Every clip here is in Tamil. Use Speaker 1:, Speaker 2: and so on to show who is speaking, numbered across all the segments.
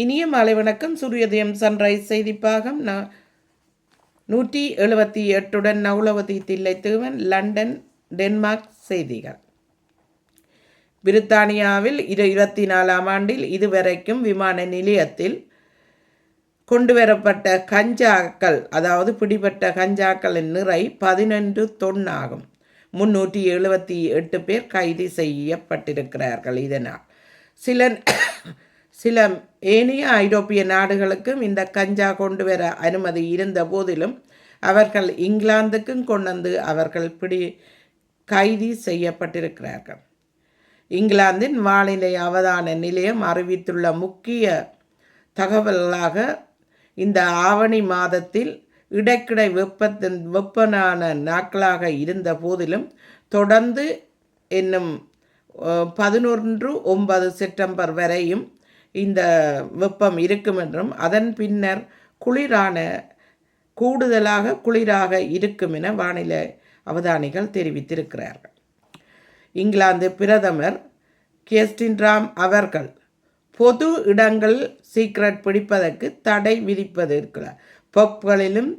Speaker 1: இனிய மாலை வணக்கம். சூரியதயம் சன்ரைஸ் செய்திப்பாகம் நான் நூற்றி எழுபத்தி எட்டுடன் நவுலவதி தீவன் லண்டன் டென்மார்க் செய்திகள். பிரித்தானியாவில் இரு இருபத்தி நாலாம் ஆண்டில் இதுவரைக்கும் விமான நிலையத்தில் கொண்டு வரப்பட்ட கஞ்சாக்கள் அதாவது பிடிபட்ட கஞ்சாக்களின் நிறை பதினொன்று தொன் ஆகும். முன்னூற்றி எழுபத்தி எட்டு பேர் கைது செய்யப்பட்டிருக்கிறார்கள் இதனால். சில சில ஏனைய ஐரோப்பிய நாடுகளுக்கும் இந்த கஞ்சா கொண்டு வர அனுமதி இருந்த போதிலும் அவர்கள் இங்கிலாந்துக்கும் கொண்டு அவர்கள் பிடி கைது செய்யப்பட்டிருக்கிறார்கள். இங்கிலாந்தின் வானிலை அவதான நிலையம் அறிவித்துள்ள முக்கிய தகவல்களாக இந்த ஆவணி மாதத்தில் இடைக்கிடை வெப்பத்தின் வெப்பனான நாட்களாக இருந்த போதிலும் தொடர்ந்து என்னும் பதினொன்று ஒன்பது செப்டம்பர் வரையும் இந்த வெப்பம் இருக்கும் என்றும் அதன் பின்னர் குளிரான கூடுதலாக குளிராக இருக்கும் என வானிலை அவதானிகள் தெரிவித்திருக்கிறார்கள். இங்கிலாந்து பிரதமர் கேஸ்டின்ராம் அவர்கள் பொது இடங்கள் சீக்ரெட் பிடிப்பதற்கு தடை விதிப்பது இருக்கிறார் பப்களிலும்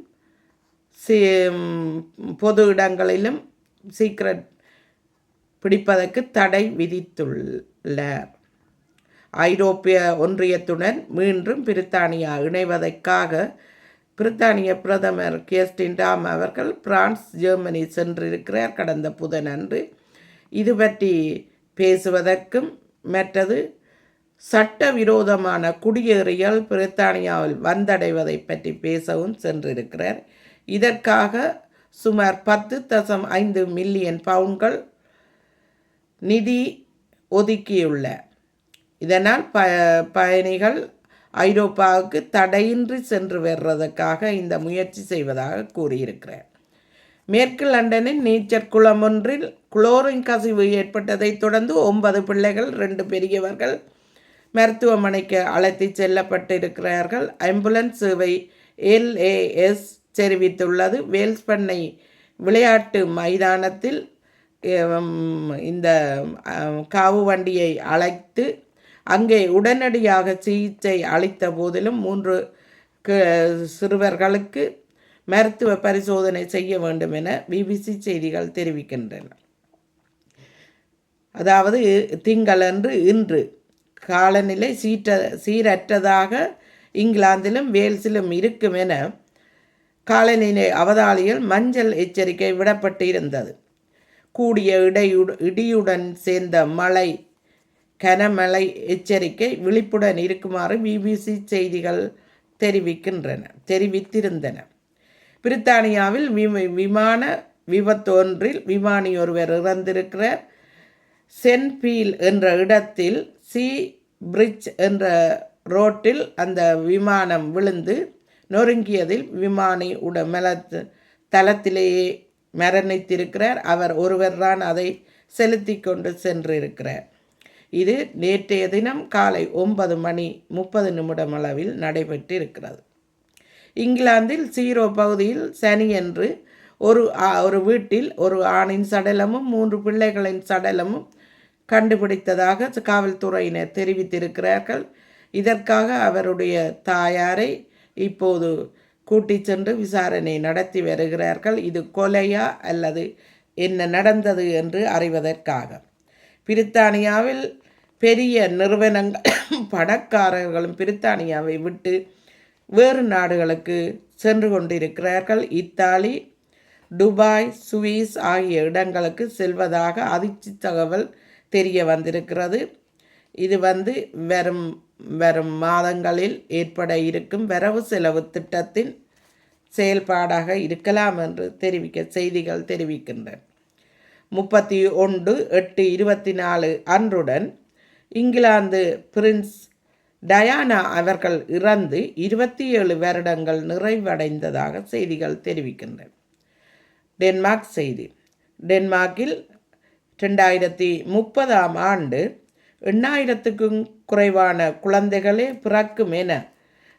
Speaker 1: பொது இடங்களிலும் சீக்ரெட் பிடிப்பதற்கு தடை விதித்துள்ளார். ஐரோப்பிய ஒன்றியத்துடன் மீண்டும் பிரித்தானியா இணைவதற்காக பிரித்தானிய பிரதமர் கேஸ்டின் டாம் அவர்கள் பிரான்ஸ் ஜெர்மனி சென்றிருக்கிறார். கடந்த புதனன்று இது பற்றி பேசுவதற்கும் மற்றது சட்டவிரோதமான குடியேறியல் பிரித்தானியாவில் வந்தடைவதை பற்றி பேசவும் சென்றிருக்கிறார். இதற்காக சுமார் பத்து தசம் ஐந்து மில்லியன் பவுன்கள் நிதி ஒதுக்கியுள்ளார். இதனால் ப பயணிகள் ஐரோப்பாவுக்கு தடையின்றி சென்று வர்றதற்காக இந்த முயற்சி செய்வதாக கூறியிருக்கிறார். மேற்கு லண்டனின் நீச்சர் குளம் ஒன்றில் குளோரின் கசிவு ஏற்பட்டதைத் தொடர்ந்து ஒன்பது பிள்ளைகள் ரெண்டு பெரியவர்கள் மருத்துவமனைக்கு அழைத்து செல்லப்பட்டிருக்கிறார்கள். ஆம்புலன்ஸ் சேவை எல்ஏஎஸ் தெரிவித்துள்ளது. வேல்ஸ் பண்ணை விளையாட்டு மைதானத்தில் இந்த காவு வண்டியை அழைத்து அங்கே உடனடியாக சிகிச்சை அளித்த போதிலும் மூன்று சிறுவர்களுக்கு மருத்துவ பரிசோதனை செய்ய வேண்டும் என பிபிசி செய்திகள் தெரிவிக்கின்றன. அதாவது திங்களன்று இன்று காலநிலை சீற்ற சீரற்றதாக இங்கிலாந்திலும் வேல்ஸிலும் இருக்கும் என காலநிலை அவதாளியில் மஞ்சள் எச்சரிக்கை விடப்பட்டு இருந்தது கூடிய இடையுடன் இடியுடன் சேர்ந்த மழை கனமழை எச்சரிக்கை விழிப்புடன் இருக்குமாறு பிபிசி செய்திகள் தெரிவிக்கின்றன தெரிவித்திருந்தன. பிரித்தானியாவில் விமான விபத்து ஒன்றில் விமானி ஒருவர் இறந்திருக்கிறார் சென்பீல் என்ற இடத்தில் சி பிரிட்ஜ் என்ற ரோட்டில் அந்த விமானம் விழுந்து நொறுங்கியதில் விமானி உட மல தளத்திலேயே மரணித்திருக்கிறார். அவர் ஒருவர் தான் அதை செலுத்தி கொண்டு சென்றிருக்கிறார். இது நேற்றைய தினம் காலை ஒன்பது மணி முப்பது நிமிடம் அளவில் நடைபெற்று இருக்கிறது இங்கிலாந்தில் சீரோ பகுதியில் சனியன்று ஒரு ஒரு வீட்டில் ஒரு ஆணின் சடலமும் மூன்று பிள்ளைகளின் சடலமும் கண்டுபிடித்ததாக காவல்துறையினர் தெரிவித்திருக்கிறார்கள். இதற்காக அவருடைய தாயாரை இப்போது கூட்டி சென்று விசாரணை நடத்தி வருகிறார்கள். இது கொலையா அல்லது என்ன நடந்தது என்று அறிவதற்காக. பிரித்தானியாவில் பெரிய நிறுவனங்கள் பணக்காரர்களும் பிரித்தானியாவை விட்டு வேறு நாடுகளுக்கு சென்று கொண்டிருக்கிறார்கள். இத்தாலி துபாய் சுவிஸ் ஆகிய இடங்களுக்கு செல்வதாக அதிர்ச்சி தகவல் தெரிய வந்திருக்கிறது. இது வந்து வரும் வரும் மாதங்களில் ஏற்பட இருக்கும் வரவு செலவு திட்டத்தின் செயல்பாடாக இருக்கலாம் என்று தெரிவிக்க செய்திகள் தெரிவிக்கின்றன. முப்பத்தி ஒன்று எட்டு இருபத்தி நாலு அன்றுடன் இங்கிலாந்து பிரின்ஸ் டயானா அவர்கள் இறந்து இருபத்தி ஏழு வருடங்கள் நிறைவடைந்ததாக செய்திகள் தெரிவிக்கின்றன. டென்மார்க் செய்தி. டென்மார்க்கில் ரெண்டாயிரத்தி முப்பதாம் ஆண்டு எண்ணாயிரத்துக்கும் குறைவான குழந்தைகளே பிறக்கும் என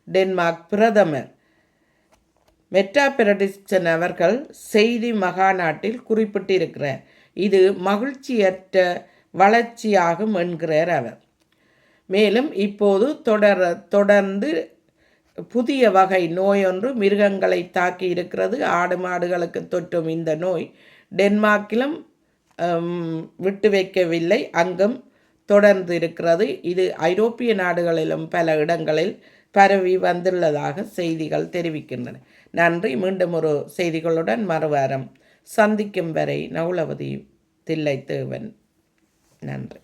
Speaker 1: டென்மார்க் பிரதமர் மெட்டாபெரடிஸ்டன் அவர்கள் செய்தி மகாநாட்டில் குறிப்பிட்டிருக்கிறார். இது மகிழ்ச்சியற்ற வளர்ச்சியாகும் என்கிறார் அவர். மேலும் இப்போது தொடர தொடர்ந்து புதிய வகை நோய் ஒன்று மிருகங்களை தாக்கி இருக்கிறது. ஆடு மாடுகளுக்கு தொற்றும் இந்த நோய் டென்மார்க்கிலும் விட்டு வைக்கவில்லை. அங்கும் தொடர்ந்து இருக்கிறது. இது ஐரோப்பிய நாடுகளிலும் பல இடங்களில் பரவி வந்துள்ளதாக செய்திகள் தெரிவிக்கின்றன. நன்றி. மீண்டும் ஒரு செய்திகளுடன் மறுவாரம் சந்திக்கும் வரை நவுலவதி தில்லைத்தேவன். நன்றி.